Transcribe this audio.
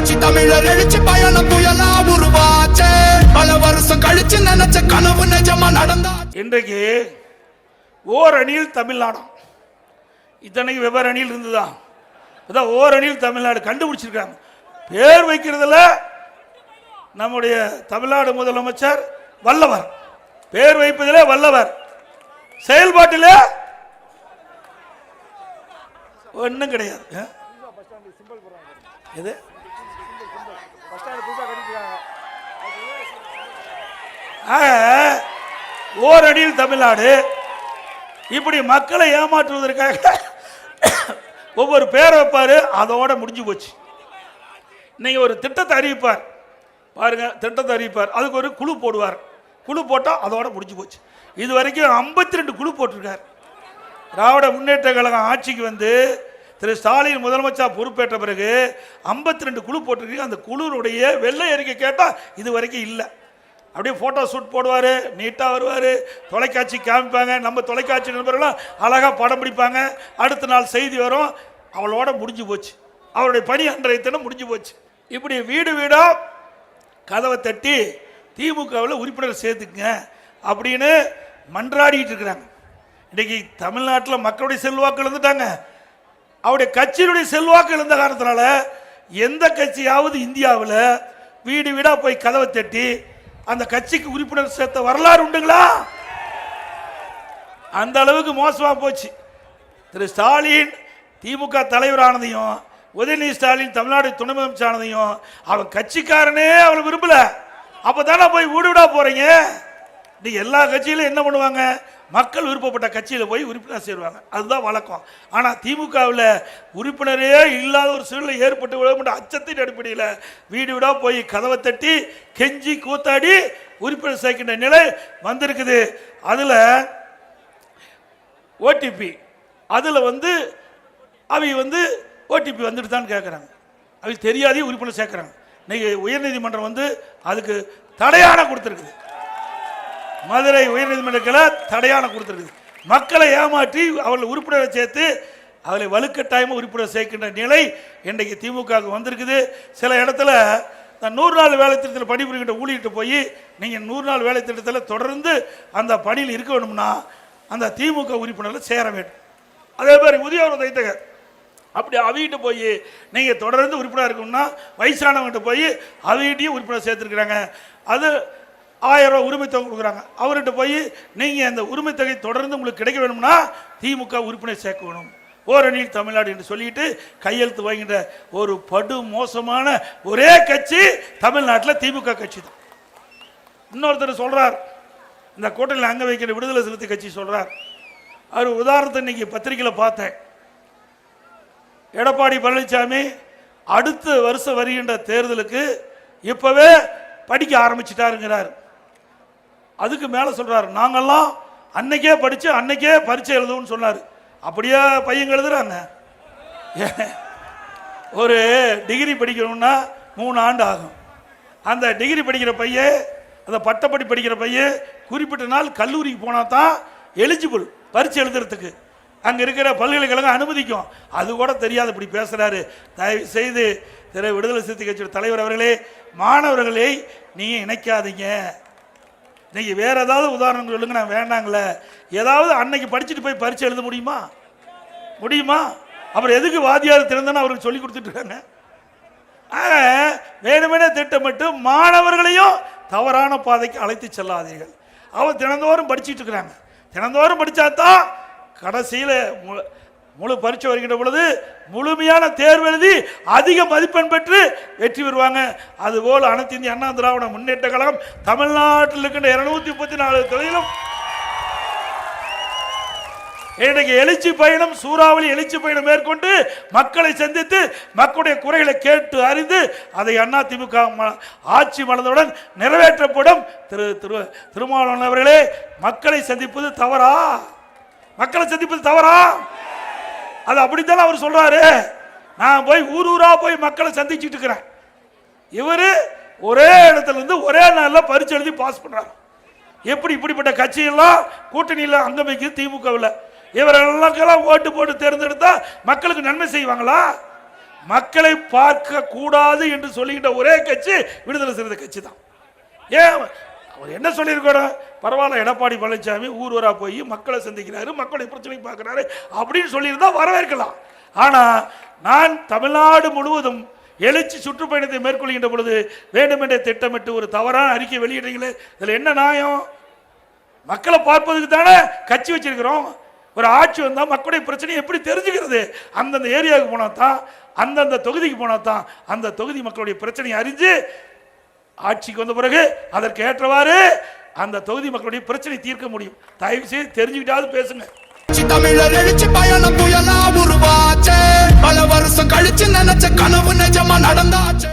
புரட்சி தமிழர் எழுச்சி பயணம் புயலா உருவாச்சே. பல வருஷம் கழிச்சு நினைச்ச கனவு நிஜமா நடந்தா இன்றைக்கு ஓர் அணியில் தமிழ்நாடு. இத்தனைக்கு வெவ்வேறு அணியில் இருந்துதான் அதான் ஓரணியில் தமிழ்நாடு கண்டுபிடிச்சிருக்காங்க. பேர் வைக்கிறதுல நம்முடைய தமிழ்நாடு முதலமைச்சர் வல்லவர். பேர் வைப்பதிலே வல்லவர். செயல்பாட்டிலே ஒன்றும் கிடையாது. ஆ? ஓரடியில் தமிழ்நாடு. இப்படி மக்களை ஏமாற்றுவதற்காக ஒவ்வொரு பேரை வைப்பார் அதோட முடிஞ்சு போச்சு. நீங்க ஒரு திட்டத்தை அறிவிப்பார். பாருங்க திட்டத்தை அறிவிப்பார். அதுக்கு ஒரு குழு போடுவார். குழு போட்டால் அதோட முடிஞ்சு போச்சு. இது வரைக்கும் ஐம்பத்தி ரெண்டு குழு போட்டிருக்கார். திராவிட முன்னேற்ற கழகம் ஆட்சிக்கு வந்து திரு ஸ்டாலின் முதலமைச்சர் பொறுப்பேற்ற பிறகு 52 ரெண்டு குழு போட்டிருக்கீங்க அந்த குழுனுடைய வெள்ளை அறிக்கை கேட்டால் இது வரைக்கும் இல்லை. அப்படியே ஃபோட்டோ ஷூட் போடுவார் நீட்டாக வருவார் தொலைக்காட்சி காமிப்பாங்க. நம்ம தொலைக்காட்சி நண்பர்களும் அழகாக படம் பிடிப்பாங்க. அடுத்த நாள் செய்தி வரும். அவளோட முடிஞ்சு போச்சு. அவருடைய பணி அன்றைய தினம் முடிஞ்சு போச்சு. இப்படி வீடு வீடாக கதவை தட்டி திமுகவில் உறுப்பினர் சேர்த்துக்குங்க அப்படின்னு மன்றாடிக்கிட்டு இருக்கிறாங்க. இன்றைக்கி தமிழ்நாட்டில் மக்களுடைய செல்வாக்கு இழந்துட்டாங்க அவருடைய கட்சியினுடைய செல்வாக்கு இருந்த காரணத்தினால எந்த கட்சியாவது இந்தியாவில் வீடு வீடாக போய் கதவை தட்டி அந்த கட்சிக்கு உறுப்பினர் சேர்த்த வரலாறு உண்டுங்களா? அந்த அளவுக்கு மோசமாக போச்சு. திரு ஸ்டாலின் திமுக தலைவரானதையும் உதயநிதி ஸ்டாலின் தமிழ்நாடு துணை முதலமைச்சர் ஆனதையும் அவன் கட்சிக்காரனே அவளை விரும்பல. அப்பதானே போய் வீடு விடா போறீங்க? இன்றைக்கி எல்லா கட்சியிலும் என்ன பண்ணுவாங்க? மக்கள் விருப்பப்பட்ட கட்சியில் போய் உறுப்பினர் சேருவாங்க. அதுதான் வழக்கம். ஆனால் திமுகவில் உறுப்பினரே இல்லாத ஒரு சூழ்நிலை ஏற்பட்டு விட அச்சத்தின் அடிப்படையில் வீடு வீடாக போய் கதவை தட்டி கெஞ்சி கூத்தாடி உறுப்பினர் சேர்க்கின்ற நிலை வந்திருக்குது. அதில் ஓடிபி அதில் வந்து அவங்க வந்து ஓடிபி வந்துட்டு தான் கேட்குறாங்க அவங்க தெரியாதே உறுப்பினர் சேர்க்குறாங்க. இன்னைக்கு உயர்நீதிமன்றம் வந்து அதுக்கு தடையான கொடுத்துருக்குது. மதுரை உயர்நீதிமன்றத்தில் தடையான கொடுத்துருக்குது மக்களை ஏமாற்றி அவர்களை உறுப்பினரை சேர்த்து அவளை வலுக்கட்டாயமாக உறுப்பினர் சேர்க்கின்ற நிலை இன்றைக்கு திமுகவுக்கு வந்திருக்குது. சில இடத்துல இந்த நூறு நாள் வேலை திட்டத்தில் பணிபுரிகின்ற ஊழியிட்டு போய் நீங்கள் நூறு நாள் வேலை திட்டத்தில் தொடர்ந்து அந்த பணியில் இருக்க வேணும்னா அந்த திமுக உறுப்பினரில் சேர வேண்டும். அதே மாதிரி முதியோர் உதவித்தகர் அப்படி அவிகிட்ட போய் நீங்கள் தொடர்ந்து உறுப்பினர் இருக்கணும்னா வயசானவங்ககிட்ட போய் அவிகிட்டையும் உறுப்பினர் சேர்த்துருக்குறாங்க. அது ஆயிரம் ரூபாய் உரிமை தொகை கொடுக்குறாங்க. அவர்கிட்ட போய் நீங்கள் அந்த உரிமை தொகை தொடர்ந்து உங்களுக்கு கிடைக்க வேணும்னா திமுக உறுப்பினர் சேர்க்க வேணும். ஓரணியில் தமிழ்நாடு என்று சொல்லிட்டு கையெழுத்து வாங்கின்ற ஒரு படு மோசமான ஒரே கட்சி தமிழ்நாட்டில் திமுக கட்சி தான். இன்னொருத்தர் சொல்கிறார் இந்த கோட்டையில் அங்கே வைக்கிற விடுதலை சிறுத்தை கட்சி சொல்கிறார் அவர் உதாரணத்தை இன்னைக்கு பத்திரிக்கையில் பார்த்தேன். எடப்பாடி பழனிசாமி அடுத்த வருஷம் வருகின்ற தேர்தலுக்கு இப்போவே படிக்க ஆரம்பிச்சிட்டாருங்கிறார். அதுக்கு மேலே சொல்கிறார் நாங்கள்லாம் அன்னைக்கே படித்து அன்னைக்கே பரீட்சை எழுதுவோம்னு சொன்னார். அப்படியே பையன் எழுதுறாங்க. ஒரு டிகிரி படிக்கணும்னா மூணு ஆண்டு ஆகும். அந்த டிகிரி படிக்கிற பையன் அந்த பட்டப்படி படிக்கிற பையன் குறிப்பிட்ட நாள் கல்லூரிக்கு போனால் தான் எலிஜிபிள் பரீட்சை எழுதுறதுக்கு. அங்கே இருக்கிற பல்கலைக்கழகம் அனுமதிக்கும். அது கூட தெரியாது இப்படி பேசுகிறாரு தயவு செய்து திரு விடுதலை சிறுத்தை கட்சியோட தலைவர் அவர்களே மாணவர்களை நீங்கள் இணைக்காதீங்க. இன்றைக்கி வேற ஏதாவது உதாரணம் சொல்லுங்க நான் வேண்டாங்களே ஏதாவது அன்னைக்கு படிச்சுட்டு போய் பரீட்சை எழுத முடியுமா? முடியுமா? அப்புறம் எதுக்கு வாத்தியார் திறந்தன்னு அவருக்கு சொல்லி கொடுத்துட்ருக்காங்க ஆக, வேணுமென திட்டமிட்டு மாணவர்களையும் தவறான பாதைக்கு அழைத்து செல்லாதீர்கள். அவர் தினந்தோறும் படிச்சுட்டு இருக்கிறாங்க. தினந்தோறும் படிச்சாதான் கடைசியில் மு- முழு பரீட்சை வருகின்ற பொழுது முழுமையான தேர்வு எழுதி அதிக மதிப்பெண் பெற்று வெற்றி பெறுவாங்க. அதுபோல் அனைத்து இந்திய அண்ணா திராவிட முன்னேற்ற கழகம் தமிழ்நாட்டில் இருக்கின்ற இருநூத்தி முப்பத்தி நாலு தொழிலும் இன்றைக்கு எழுச்சி பயணம் சூறாவளி எழுச்சி பயணம் மேற்கொண்டு மக்களை சந்தித்து மக்களுடைய குறைகளை கேட்டு அறிந்து அதை அண்ணா திமுக ம- ஆட்சி மலர்ந்தவுடன் நிறைவேற்றப்படும். திரு திரு திருமாவளவன் அவர்களே மக்களை சந்திப்பது தவறா? மக்களை சந்திப்பது தவறா? அது அப்படித்தானே அவர் சொல்றாரு? நான் போய் ஊர் ஊரா போய் மக்களை சந்திச்சுட்டு இருக்கிறேன். இவரு ஒரே இடத்துல இருந்து ஒரே நாளில் பரிச்சு எழுதி பாஸ் பண்றாரு. எப்படி இப்படிப்பட்ட கட்சியெல்லாம் கூட்டணியில் அங்கம் வைக்குது திமுகவில்? இவரெல்லாம் ஓட்டு போட்டு தேர்ந்தெடுத்தா மக்களுக்கு நன்மை செய்வாங்களா? மக்களை பார்க்க கூடாது என்று சொல்லுகின்ற ஒரே கட்சி விடுதலை சிறுத்தை கட்சி தான் ஏன் அவர் என்ன சொல்லியிருக்கோட பரவாயில்ல எடப்பாடி பழனிசாமி ஊர் போய் மக்களை சந்திக்கிறாரு மக்களுடைய பிரச்சனை பார்க்குறாரு அப்படின்னு சொல்லியிருந்தா வரவேற்கலாம். ஆனால் நான் தமிழ்நாடு முழுவதும் எழுச்சி சுற்றுப்பயணத்தை மேற்கொள்கின்ற பொழுது வேண்டுமென்றே திட்டமிட்டு ஒரு தவறான அறிக்கை வெளியிடுறீங்களே இதில் என்ன நியாயம்? மக்களை பார்ப்பதுக்கு தானே கட்சி வச்சிருக்கிறோம். ஒரு ஆட்சி வந்தால் மக்களுடைய பிரச்சனையை எப்படி தெரிஞ்சுக்கிறது? அந்தந்த ஏரியாவுக்கு போனால் தான் அந்தந்த தொகுதிக்கு போனா தான் அந்த தொகுதி மக்களுடைய பிரச்சனையை அறிஞ்சு ஆட்சிக்கு வந்த பிறகு அதற்கு ஏற்றவாறு அந்த தொகுதி மக்களுடைய பிரச்சனை தீர்க்க முடியும். தயவு செய்து தெரிஞ்சுக்கிட்டாவது பேசுங்க. தமிழர் எழுச்சி பயணம் புயலா உருவாச்சே. பல வருஷம் கழிச்சு நினைச்ச கனவு நிஜமா நடந்தாச்சே.